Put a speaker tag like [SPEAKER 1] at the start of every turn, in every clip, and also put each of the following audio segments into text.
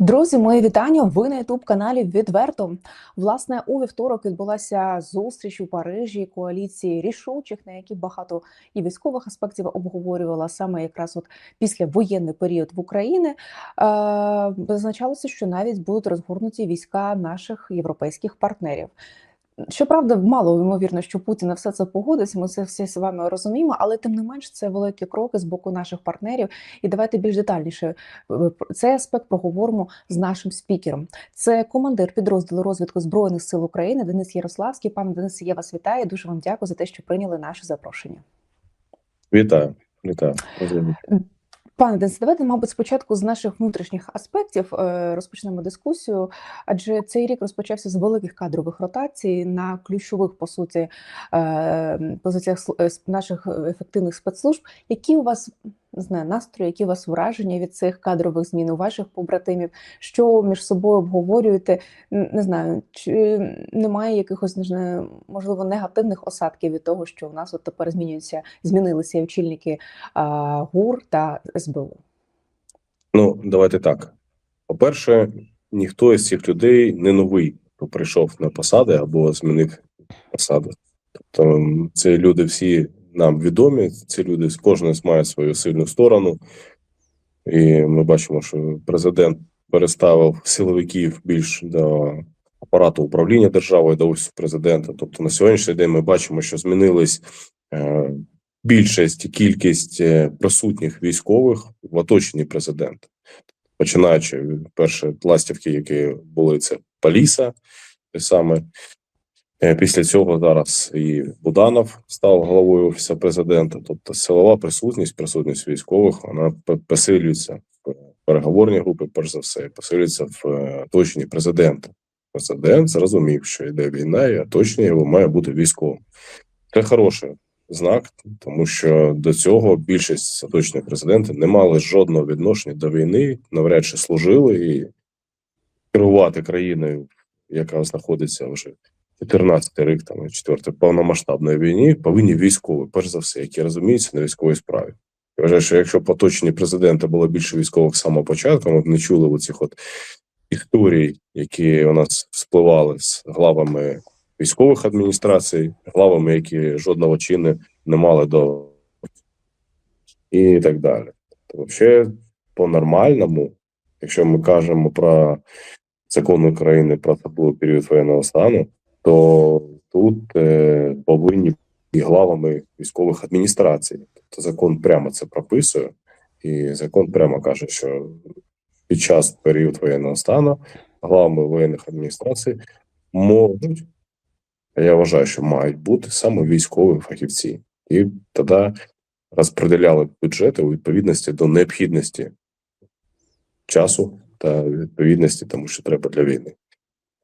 [SPEAKER 1] Друзі, мої вітання. Ви на ютуб каналі Відверто. Власне, у вівторок відбулася зустріч у Парижі коаліції рішучих, на які багато і військових аспектів обговорювала саме якраз от після воєнний період в Україні. Е, Визначалося, що навіть будуть розгорнуті війська наших європейських партнерів. Щоправда, мало ймовірно, що Путін на все це погодиться. Ми це всі з вами розуміємо, але тим не менш це великі кроки з боку наших партнерів. І давайте більш детальніше е, про цей аспект проговоримо з нашим спікером. Це командир підрозділу розвідку збройних сил України Денис Ярославський. Пане Денисе, я вас вітаю. Дуже вам дякую за те, що прийняли наше запрошення.
[SPEAKER 2] Вітаю, вітаю.
[SPEAKER 1] Пане Денисе, давайте, мабуть, спочатку з наших внутрішніх аспектів е, розпочнемо дискусію, адже цей рік розпочався з великих кадрових ротацій на ключових по суті е, позиціях е, наших ефективних спецслужб. Які у вас не знаю, настрої, які у вас враження від цих кадрових змін у ваших побратимів? Що між собою обговорюєте? Не знаю, чи немає якихось не знаю, можливо негативних осадків від того, що у нас от тепер змінюються, змінилися очільники а, ГУР та СБУ.
[SPEAKER 2] Ну, давайте так. По-перше, ніхто із цих людей не новий, хто прийшов на посади або змінив посади. Тобто, це люди всі нам відомі. Ці люди кожен має свою сильну сторону, і ми бачимо, що президент переставив силовиків більш до апарату управління державою до офісу президента. Тобто, на сьогоднішній день ми бачимо, що змінились е, більшість, кількість е, присутніх військових в оточенні президента, починаючи від першої пластівки, які були це Паліса, саме. Е, Після цього зараз і Буданов став головою офісу президента. Тобто силова присутність, присутність військових, вона посилюється в переговорні групи, перш за все, посилюється в е, оточенні президента. Президент зрозумів, що йде війна, і оточення його має бути військовим. Це хороший знак, тому що до цього більшість оточення президента не мали жодного відношення до війни, навряд чи служили і керувати країною, яка знаходиться вже 14 рік, там 4 повномасштабної війні, повинні військові, перш за все, які розуміються на військовій справі. Я вважаю, що якщо по оточенні президента було більше військових з самого початку, ми б не чули оцих от історій, які у нас спливали з главами військових адміністрацій, главами, які жодного чину не мали до і так далі. Тобто, взагалі, по-нормальному, якщо ми кажемо про закон України про особливий період воєнного стану, то тут е, повинні і главами військових адміністрацій. Тобто закон прямо це прописує, і закон прямо каже, що під час період воєнного стану главами воєнних адміністрацій можуть, я вважаю, що мають бути саме військові фахівці, і тоді розподіляли бюджети у відповідності до необхідності часу та відповідності тому, що треба для війни.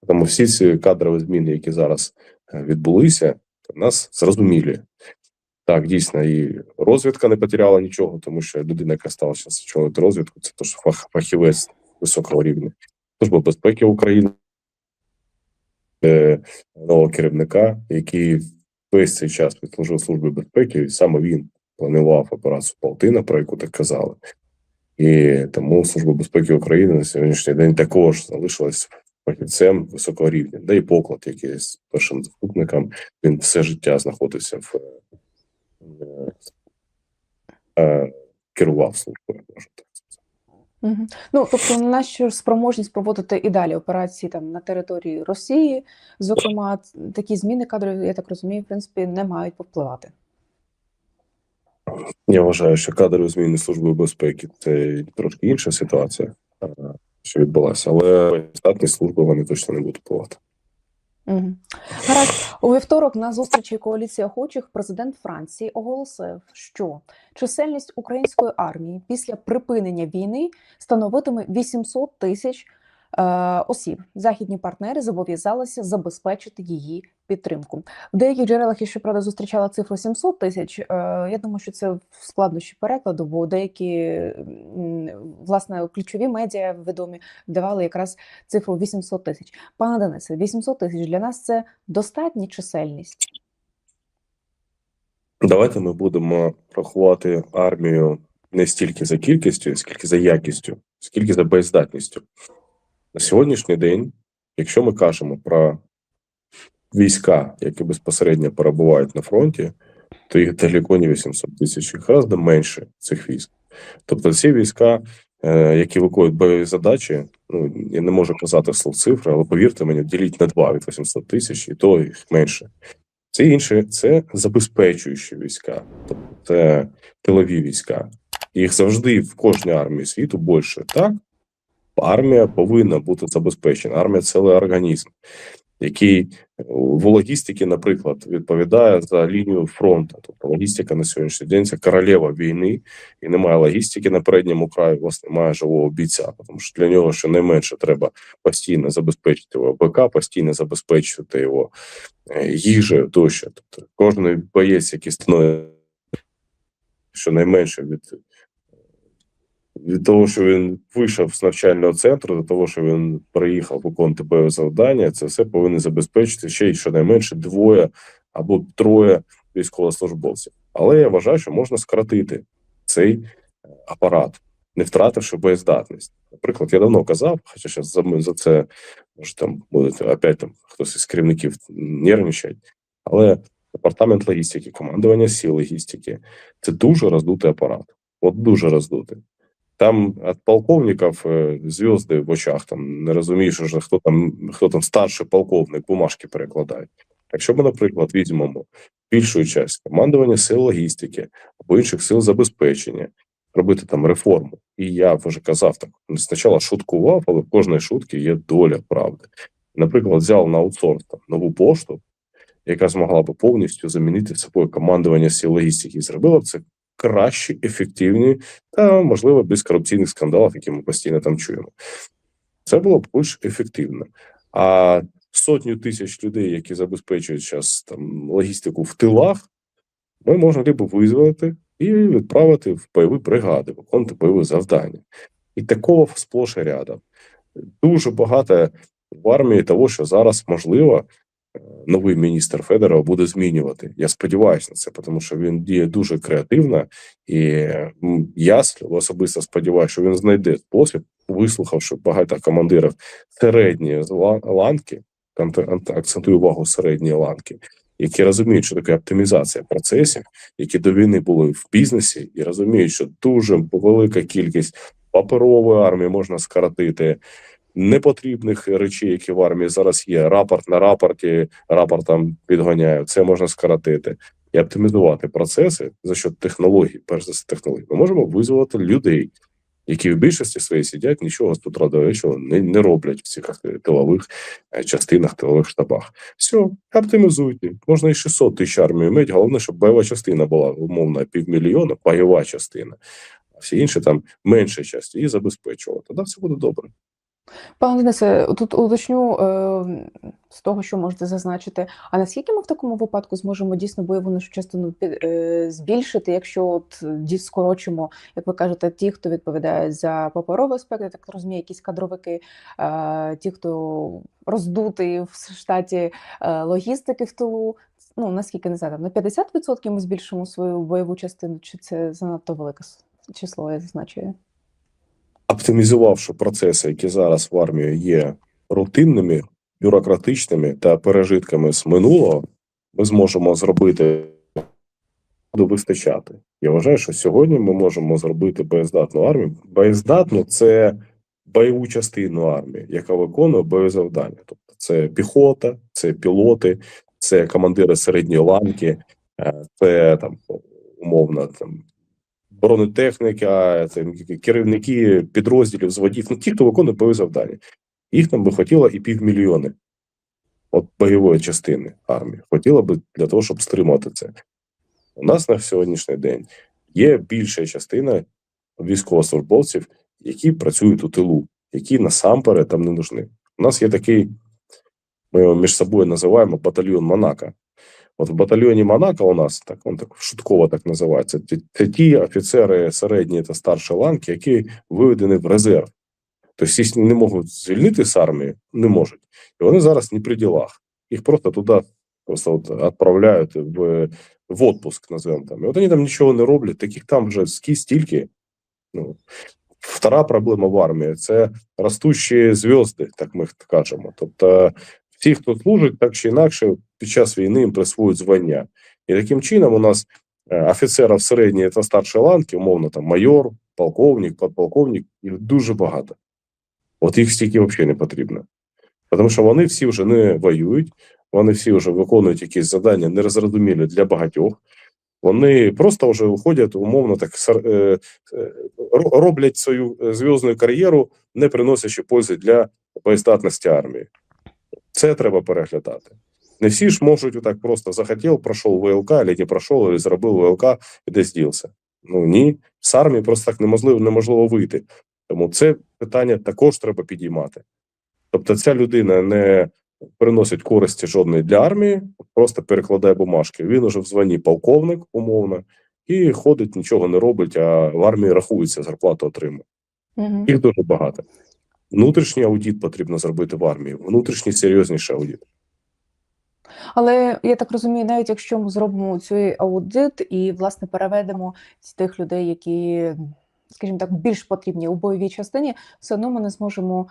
[SPEAKER 2] Тому всі ці кадрові зміни, які зараз е, відбулися, нас зрозумілі. Так, дійсно, і розвідка не потеряла нічого, тому що людина, яка стала зараз очолити розвідку, це теж фах, фахівець високого рівня. Служба безпеки України е, нового керівника, який весь цей час відслужив служби безпеки, і саме він планував операцію Палтина, про яку так казали. І тому Служба безпеки України на сьогоднішній день також залишилась фахівцем високого рівня. Да і поклад, який є першим заступником, він все життя знаходився в е, е, керував службою, можна так сказати.
[SPEAKER 1] Угу. Ну тобто, на нашу спроможність проводити і далі операції там на території Росії, зокрема, такі зміни кадрові, я так розумію, в принципі, не мають повпливати.
[SPEAKER 2] Я вважаю, що кадрові зміни служби безпеки це трошки інша ситуація, е, що відбулася, але здатність служби вони точно не будуть впливати.
[SPEAKER 1] Угу. Гаразд, у вівторок на зустрічі коаліції охочих президент Франції оголосив, що чисельність української армії після припинення війни становитиме 800 тисяч осіб. Західні партнери зобов'язалися забезпечити її підтримку. В деяких джерелах я щоправда зустрічала цифру 700 тисяч. Е, я думаю, що це складнощі перекладу, бо деякі власне ключові медіа відомі давали якраз цифру 800 тисяч. Пане Денисе, 800 тисяч для нас це достатня чисельність.
[SPEAKER 2] Давайте ми будемо рахувати армію не стільки за кількістю, скільки за якістю, скільки за боєздатністю. На сьогоднішній день, якщо ми кажемо про війська, які безпосередньо перебувають на фронті, то їх далеко не 800 тисяч, їх гораздо менше цих військ. Тобто, ці війська, е, які виконують бойові задачі, ну я не можу казати слов цифри, але повірте мені, діліть на два від 800 тисяч, і то їх менше. Це інше, це забезпечуючі війська, тобто це тилові війська. Їх завжди в кожній армії світу більше. Так, армія повинна бути забезпечена. Армія це організм, який в логістиці, наприклад, відповідає за лінію фронту. Тобто логістика на сьогоднішній день це королева війни, і немає логістики на передньому краї, у вас немає живого бійця, тому що для нього щонайменше треба постійно забезпечити його БК, постійно забезпечити його е, їжею тощо. Тобто кожен боєць, який становить щонайменше від від того, що він вийшов з навчального центру, до того, що він приїхав виконувати бойове завдання, це все повинен забезпечити ще й щонайменше двоє або троє військовослужбовців. Але я вважаю, що можна скоротити цей е, апарат, не втративши боєздатність. Наприклад, я давно казав, хоча зараз за, за це може там буде опять там хтось із керівників нервничать, але департамент логістики, командування сил логістики це дуже роздутий апарат. От дуже роздутий. Там від полковників е, зв'язки в очах, там не розумієш, вже хто там, хто там старший полковник, бумажки перекладає. Якщо ми, наприклад, візьмемо більшу частину командування сил логістики або інших сил забезпечення, робити там реформу. І я вже казав так, спочатку шуткував, але в кожної шутки є доля правди. Наприклад, взяв на аутсорс там, нову пошту, яка змогла би повністю замінити собою командування сил логістики, і зробила б це кращі, ефективні та, можливо, без корупційних скандалів, які ми постійно там чуємо. Це було б більш ефективно. А сотню тисяч людей, які забезпечують зараз там логістику в тилах, ми можемо либо визволити і відправити в бойові бригади, виконувати бойові завдання. І такого сплош і рядом. Дуже багато в армії того, що зараз можливо. Е, Новий міністр Федоров буде змінювати. Я сподіваюся на це, тому що він діє дуже креативно, і я особисто сподіваюся, що він знайде спосіб, вислухавши багато командирів середньої ланки, акцентую увагу середньої ланки, які розуміють, що таке оптимізація процесів, які до війни були в бізнесі, і розуміють, що дуже велика кількість паперової армії можна скоротити. Непотрібних речей, які в армії зараз є. Рапорт на рапорті, рапортом підганяю. Це можна скоротити і оптимізувати процеси за счет технологій, перш за все технологій. Ми можемо визволити людей, які в більшості своїй сидять, нічого з утра до не, не роблять в цих е, тилових е, частинах, тилових штабах. Все, оптимізуйте. Можна і 600 тисяч армії мати. Головне, щоб бойова частина була умовно півмільйона, бойова частина. А всі інші там менша частина її забезпечувала. Тоді все буде добре.
[SPEAKER 1] Пане Денисе, тут уточню е, з того, що можете зазначити. А наскільки ми в такому випадку зможемо дійсно бойову нашу частину е, збільшити, якщо от ді- скорочимо, як ви кажете, ті, хто відповідає за паперовий аспект, я так розумію, якісь кадровики, е, ті, хто роздутий в штаті е, логістики в тилу. Ну наскільки не знаю, на 50% ми збільшимо свою бойову частину, чи це занадто велике число, я зазначую?
[SPEAKER 2] Оптимізувавши процеси, які зараз в армії є рутинними, бюрократичними та пережитками з минулого, ми зможемо зробити вистачати. Я вважаю, що сьогодні ми можемо зробити боєздатну армію. Боєздатну це бойову частину армії, яка виконує бойові завдання. Тобто це піхота, це пілоти, це командири середньої ланки, е, це там умовно там бронетехніка, керівники підрозділів, зводів, ну ті, хто виконує бойові завдання. Їх нам би хотіло і півмільйони от бойової частини армії. Хотіло би для того, щоб стримати це. У нас на сьогоднішній день є більша частина військовослужбовців, які працюють у тилу, які насамперед там не нужны. У нас є такий, ми його між собою називаємо батальйон Монако. От в батальйоні Монако у нас так он так шутково так називається. Це, ті офіцери середньої та старшої ланки, які виведені в резерв. Тобто не можуть звільнити з армії, не можуть. І вони зараз не при ділах. Їх просто туди просто відправляють в, в отпуск, називаємо там. І от вони там нічого не роблять, таких там вже стільки. Ну, Втора проблема в армії це ростущі зв'язки, так ми кажемо. Тобто, всі, хто служить, так чи інакше, під час війни їм присвоюють звання. І таким чином у нас е, офіцерів середньої та старшої ланки, умовно, там майор, полковник, подполковник, їх дуже багато. От їх стільки взагалі не потрібно. Тому що вони всі вже не воюють, вони всі вже виконують якісь завдання нерозрозумілі для багатьох. Вони просто вже уходять, умовно так е, е, ро- роблять свою зв'язну кар'єру, не приносячи пользи для боєздатності армії. Це треба переглядати. Не всі ж можуть отак просто захотів, пройшов ВЛК, або не пройшов, або зробив ВЛК і десь ділся. Ну ні, з армії просто так неможливо, неможливо вийти. Тому це питання також треба підіймати. Тобто, ця людина не приносить користі жодної для армії, просто перекладає бумажки. Він уже в званні полковник, умовно, і ходить, нічого не робить, а в армії рахується, зарплату отримує.
[SPEAKER 1] Угу.
[SPEAKER 2] Їх дуже багато. Внутрішній аудіт потрібно зробити в армії, внутрішній серйозніший аудіт.
[SPEAKER 1] Але я так розумію, навіть якщо ми зробимо цей аудит і власне переведемо тих людей, які, скажімо так, більш потрібні у бойовій частині, все одно ми не зможемо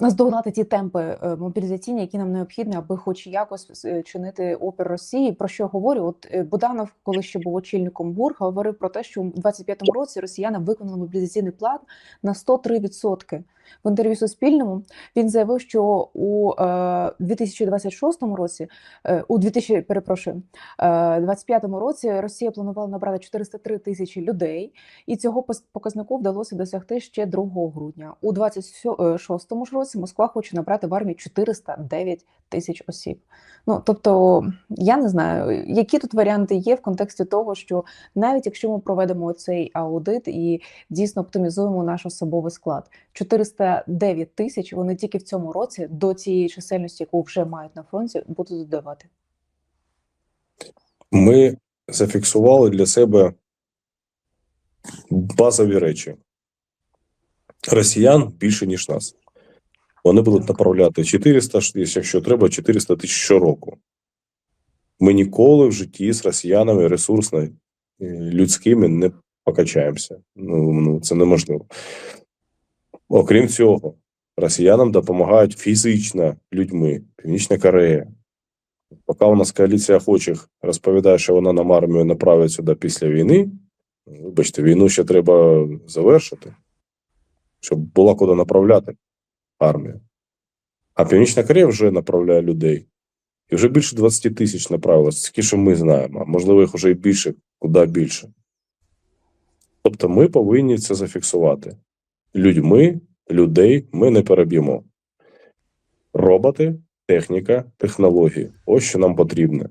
[SPEAKER 1] наздогнати ті темпи е, мобілізаційні, які нам необхідні, аби хоч якось е, чинити опір Росії. Про що я говорю? От е, Буданов, коли ще був очільником ГУР, говорив про те, що у 25-му році росіяни виконали мобілізаційний план на 103%. В інтерв'ю Суспільному він заявив, що у е, 2026 році, е, у 2000, перепрошую, е, 25-му році Росія планувала набрати 403 тисячі людей, і цього показнику вдалося досягти ще 2 грудня. У 26-му ж році Москва хоче набрати в армію 409 тисяч осіб. Ну тобто, я не знаю, які тут варіанти є в контексті того, що навіть якщо ми проведемо цей аудит і дійсно оптимізуємо наш особовий склад, 409 тисяч вони тільки в цьому році до цієї чисельності, яку вже мають на фронті, будуть додавати.
[SPEAKER 2] Ми зафіксували для себе базові речі. Росіян більше, ніж нас. Вони будуть направляти 400, якщо треба, 400 тисяч щороку. Ми ніколи в житті з росіянами ресурсно е, людськими не покачаємося. Ну, ну це неможливо. Окрім цього, росіянам допомагають фізично людьми. Північна Корея. Поки у нас коаліція охочих розповідає, що вона нам армію направить сюди після війни. Вибачте, війну ще треба завершити, щоб була куди направляти армію. А Північна Корея вже направляє людей. І вже більше 20 тисяч направилось, тільки що ми знаємо, а можливо, їх вже і більше, куди більше. Тобто ми повинні це зафіксувати. Людьми, людей ми не переб'ємо. Роботи, техніка, технології ось що нам потрібно.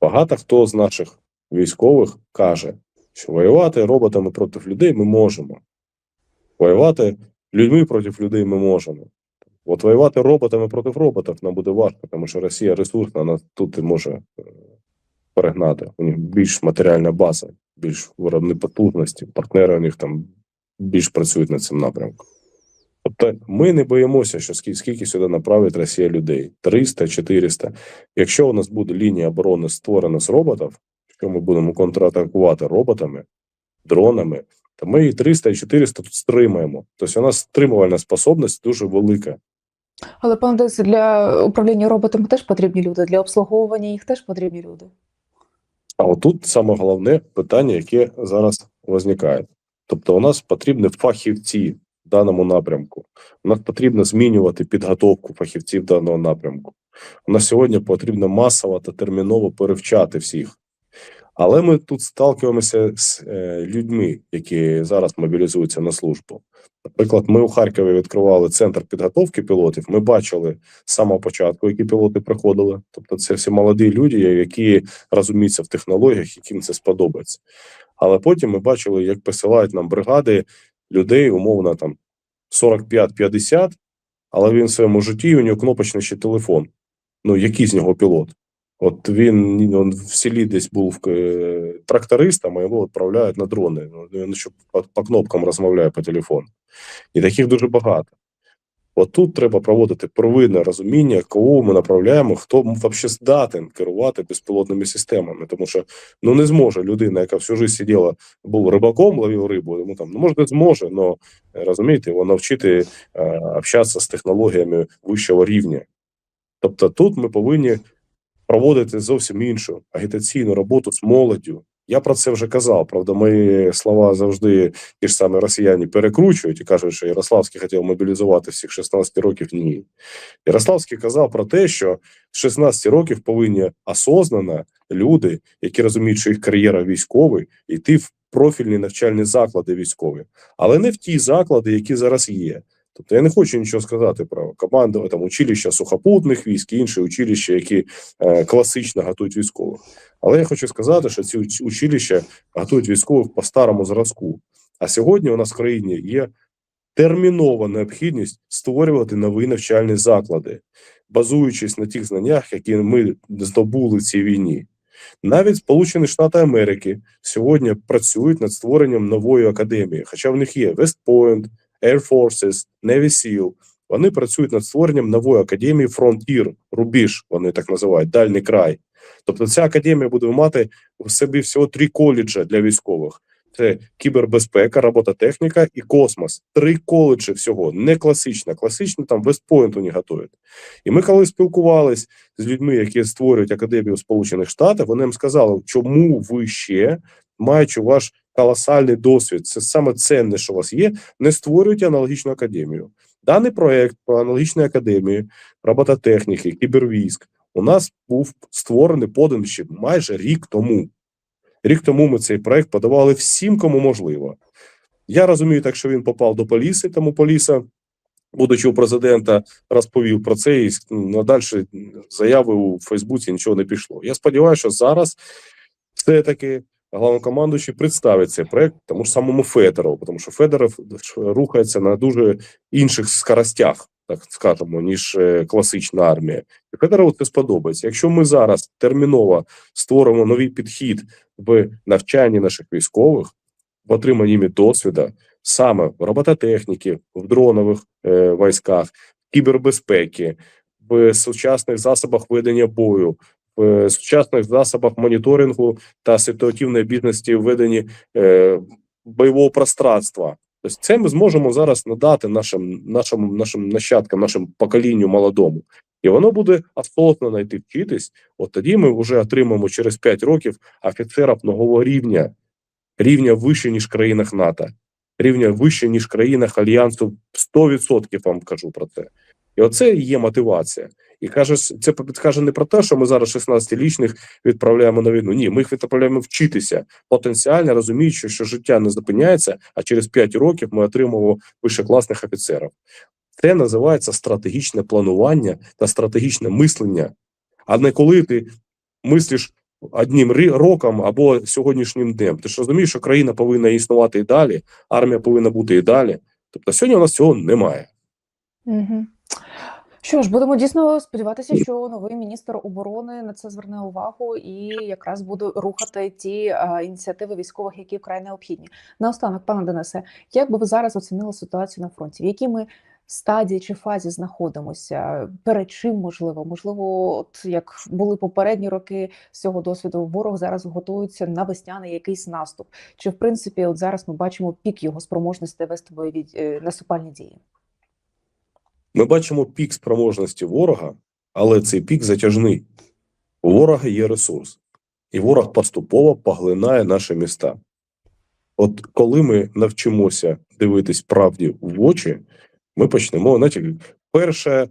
[SPEAKER 2] Багато хто з наших військових каже, що воювати роботами проти людей ми можемо. Воювати людьми проти людей ми можемо. От воювати роботами проти роботів нам буде важко, тому що Росія ресурсна, вона тут і може е, перегнати. У них більш матеріальна база, більш виробні потужності, партнери у них там більш працюють над цим напрямком. Тобто ми не боїмося, що скільки, скільки сюди направить Росія людей 300, 400. Якщо у нас буде лінія оборони створена з роботів, якщо ми будемо контратакувати роботами, дронами, то ми і 300 і 400 тут стримаємо. Тобто у нас стримувальна способність дуже велика.
[SPEAKER 1] Але пане Денисе, для управління роботами теж потрібні люди, для обслуговування їх теж потрібні люди.
[SPEAKER 2] А отут саме головне питання, яке зараз виникає. Тобто, у нас потрібні фахівці в даному напрямку. У нас потрібно змінювати підготовку фахівців даного напрямку. У нас сьогодні потрібно масово та терміново перевчати всіх. Але ми тут сталкуємося з е, людьми, які зараз мобілізуються на службу. Наприклад, ми у Харкові відкривали центр підготовки пілотів. Ми бачили з самого початку, які пілоти приходили. Тобто, це всі молоді люди, які розуміються в технологіях, яким це сподобається. Але потім ми бачили, як присилають нам бригади людей, умовно там 45-50, але він в своєму житті у нього кнопочний ще телефон. Ну, який з нього пілот? От він, він в селі десь був е, трактористом, а його відправляють на дрони. Ну, Він ще по, по кнопкам розмовляє по телефону. І таких дуже багато. От тут треба проводити первинне розуміння, кого ми направляємо, хто взагалі здатен керувати безпілотними системами. Тому що ну не зможе людина, яка всю життя сиділа, був рибаком, ловив рибу. Йому там ну може не зможе, але розумієте, його навчити е, общатися з технологіями вищого рівня. Тобто, тут ми повинні проводити зовсім іншу агітаційну роботу з молоддю. Я про це вже казав. Правда, мої слова завжди ті ж самі росіяни перекручують і кажуть, що Ярославський хотів мобілізувати всіх 16 років. Ні. Ярославський казав про те, що з 16 років повинні осознано люди, які розуміють, що їх кар'єра військовий, йти в профільні навчальні заклади військові, але не в ті заклади, які зараз є. Тобто я не хочу нічого сказати про команду там училища сухопутних військ і інші училища, які е, класично готують військових. Але я хочу сказати, що ці училища готують військових по старому зразку. А сьогодні у нас в країні є термінова необхідність створювати нові навчальні заклади, базуючись на тих знаннях, які ми здобули в цій війні. Навіть Сполучені Штати Америки сьогодні працюють над створенням нової академії, хоча в них є Point, Air Forces, Navy SEAL. Вони працюють над створенням нової академії Frontier, рубіж, вони так називають, дальній край. Тобто ця академія буде мати в собі всього три коледжі для військових: це кібербезпека, робототехніка і космос. Три коледжі всього, не класична. Класично там Вестпойнт вони готують. І ми, коли спілкувались з людьми, які створюють академію Сполучених Штатах, вони нам сказали, чому ви ще, маючи ваш колосальний досвід, це саме ценне, що у вас є, не створюєте аналогічну академію. Даний проект про аналогічні академії, робототехніки, кібервійськ у нас був створений поданий ще майже рік тому. Рік тому ми цей проект подавали всім, кому можливо. Я розумію, так що він попав до Поліси, тому Поліса, будучи у президента, розповів про це, і ну, надальше заяви у Фейсбуці нічого не пішло. Я сподіваюся, що зараз все-таки головнокомандуючий представить цей проект тому ж самому Федорову, тому що Федоров рухається на дуже інших скоростях, так скажемо, ніж е, класична армія. І Федорову це сподобається. Якщо ми зараз терміново створимо новий підхід в навчанні наших військових, в отриманні досвіду, саме в робототехніки, в дронових е, військах, кібербезпеки, в сучасних засобах ведення бою, в сучасних засобах моніторингу та ситуативної бідності в веденні е, бойового пространства. Тобто це ми зможемо зараз надати нашим, нашим, нашим нащадкам, нашим поколінню молодому. І воно буде осознанно йти вчитись. От тоді ми вже отримаємо через 5 років офіцерів нового рівня, рівня вище, ніж в країнах НАТО, рівня вище, ніж в країнах Альянсу. 100% вам кажу про це. І оце і є мотивація. І каже, це каже не про те, що ми зараз 16-річних відправляємо на війну. Ні, ми їх відправляємо вчитися потенціально, розуміючи, що життя не зупиняється, а через 5 років ми отримуємо вищекласних офіцерів. Це називається стратегічне планування та стратегічне мислення. А не коли ти мислиш одним роком або сьогоднішнім днем. Ти ж розумієш, що країна повинна існувати і далі, армія повинна бути і далі. Тобто сьогодні у нас цього немає.
[SPEAKER 1] Угу. Що ж, будемо дійсно сподіватися, що новий міністр оборони на це зверне увагу і якраз буде рухати ті а, ініціативи військових, які вкрай необхідні. Наостанок, пане Денисе, як би ви зараз оцінили ситуацію на фронті? В якій ми стадії чи фазі знаходимося? Перед чим можливо? Можливо, от як були попередні роки з цього досвіду, ворог зараз готується на весняний якийсь наступ. Чи в принципі, от зараз ми бачимо пік його спроможності вести бойові е, наступальні дії?
[SPEAKER 2] Ми бачимо пік спроможності ворога, але цей пік затяжний. У ворога є ресурс, і ворог поступово поглинає наші міста. От коли ми навчимося дивитись правді в очі, ми почнемо. Знаєте, перше,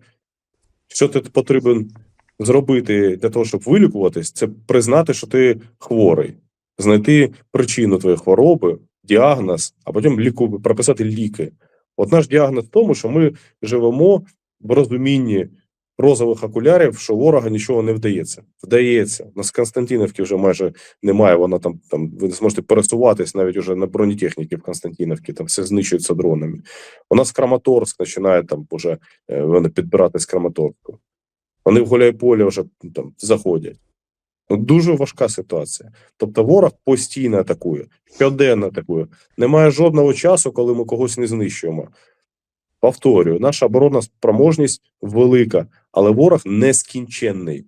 [SPEAKER 2] що ти потрібен зробити для того, щоб вилікуватись, це признати, що ти хворий, знайти причину твоєї хвороби, діагноз, а потім ліку, прописати ліки. От наш діагноз в тому, що ми живемо в розумінні розових окулярів, що ворога нічого не вдається. Вдається. У нас Константинівки вже майже немає. Вона там там ви не зможете пересуватись навіть уже на бронетехніки в Константинівці, там все знищується дронами. У нас Краматорськ починає там вже е, вони підбирати Краматорську. Вони в Гуляйполі вже там заходять. Ну, дуже важка ситуація. Тобто ворог постійно атакує, щоденно атакує. Немає жодного часу, коли ми когось не знищуємо. Повторюю, наша оборонна спроможність велика, але ворог нескінченний.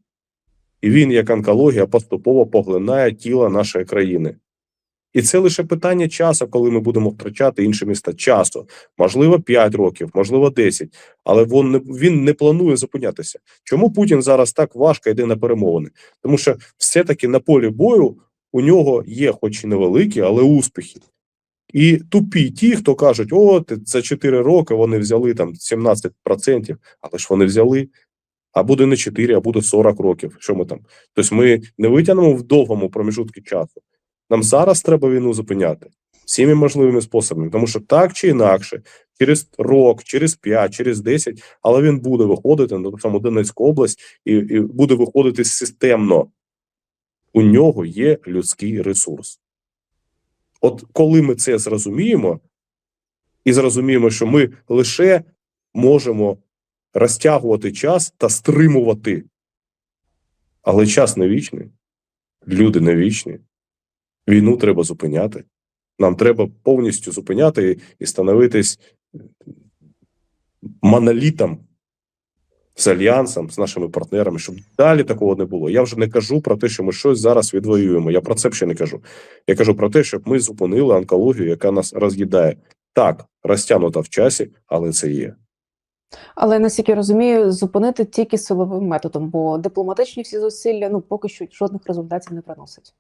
[SPEAKER 2] І він, як онкологія, поступово поглинає тіло нашої країни. І це лише питання часу, коли ми будемо втрачати інші міста. Часу, можливо, 5 років, можливо, 10, але він не, він не планує зупинятися. Чому Путін зараз так важко йде на перемовини? Тому що все-таки на полі бою у нього є, хоч і невеликі, але успіхи. І тупі ті, хто кажуть, о, за 4 роки вони взяли там 17%, але ж вони взяли. А буде не 4, а буде 40 років. Що ми там? Тобто ми не витягнемо в довгому проміжутку часу. Нам зараз треба війну зупиняти всіми можливими способами, тому що так чи інакше, через рок, через 5, через 10, але він буде виходити на саму Донецьку область і, і буде виходити системно. У нього є людський ресурс. От коли ми це зрозуміємо, і зрозуміємо, що ми лише можемо розтягувати час та стримувати. Але час не вічний, люди не вічні. Війну треба зупиняти. Нам треба повністю зупиняти і становитись монолітом з альянсом, з нашими партнерами, щоб далі такого не було. Я вже не кажу про те, що ми щось зараз відвоюємо. Я про це ще не кажу. Я кажу про те, щоб ми зупинили онкологію, яка нас роз'їдає. Так, розтягнута в часі, але це є.
[SPEAKER 1] Але наскільки розумію, зупинити тільки силовим методом, бо дипломатичні всі зусилля ну поки що жодних результатів не приносять.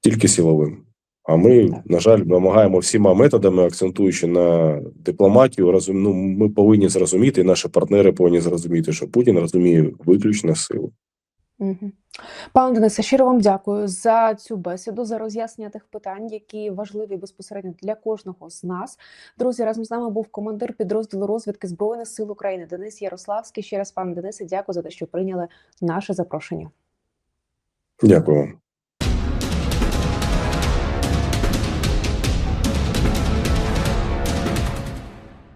[SPEAKER 2] Тільки силовим. А ми, на жаль, намагаємо всіма методами, акцентуючи на дипломатію, розум... ну, ми повинні зрозуміти, і наші партнери повинні зрозуміти, що Путін розуміє виключно силу.
[SPEAKER 1] Угу. Пане Денисе, щиро вам дякую за цю бесіду, за роз'яснення тих питань, які важливі безпосередньо для кожного з нас. Друзі, разом з нами був командир підрозділу розвідки Збройних сил України Денис Ярославський. Ще раз, пане Денисе, дякую за те, що прийняли наше запрошення.
[SPEAKER 2] Дякую вам.